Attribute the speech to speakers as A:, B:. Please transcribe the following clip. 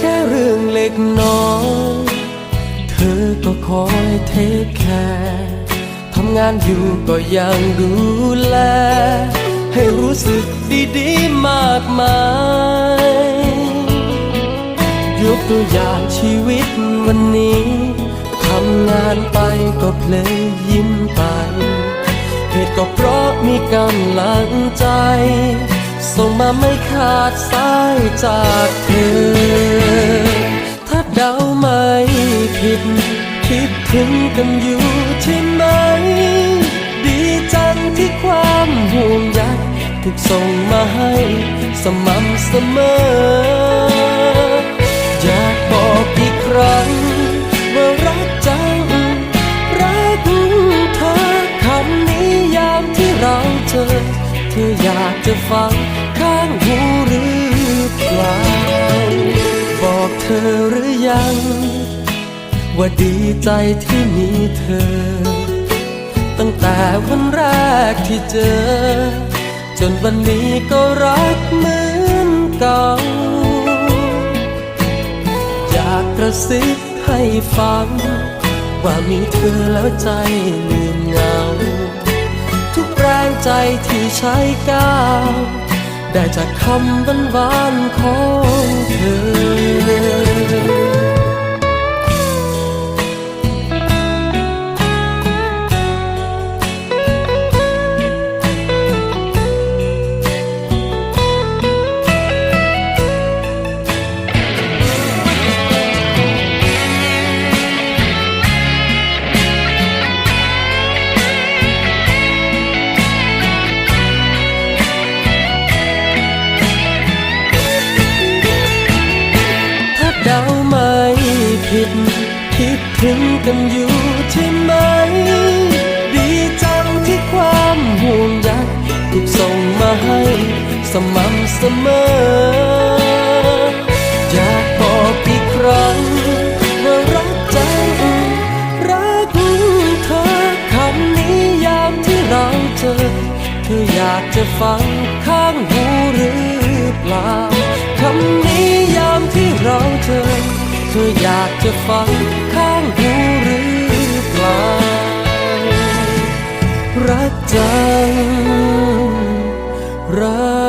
A: แค่เรื่องเล็กน้อย เธอก็คอยเทคแคร์ทำงานอยู่ก็ยังดูแล ให้รู้สึกดีๆมากมาย ยกตัวอย่างชีวิตวันนี้ทำงานไปก็เพลยยิ้มไปเหตุก็เพราะมีกำลังใจ ส่งมาไม่ขาดสายจากเธอ ถ้าเดาไม่ผิด คิดถึงกันอยู่ใช่ไหม ดีจังที่ความห่วงใยถูกส่งมาให้สม่ำเสมอ อยากบอกอีกครั้งว่ารักจัง รักเธอคำนี้ยามที่เราเจอ เธออยากจะฟังข้างหูหรือเปล่า บอกเธอหรือยัง ว่าดีใจที่มีเธอ ตั้งแต่วันแรกที่เจอ จนวันนี้ก็รักเหมือนเก่า อยากกระซิบให้ฟัง ว่ามีเธอแล้วใจเหงาทุกแรง ใจที่ใช้ก้าว ได้จากคำบันวานๆของ คิดถึงกันอยู่ใช่ไหม ดีจังที่ความห่วงใยถูกส่งมาให้สม่ำเสมอ อยากบอกอีกครั้งว่ารักจังรักเธอคำนี้ยามที่เราเจอ เธออยากจะฟังข้างหูหรือเปล่าคำนี้ยามที่เราเจอ เธออยากจะฟังข้างหูหรือเปล่า รักจังรัก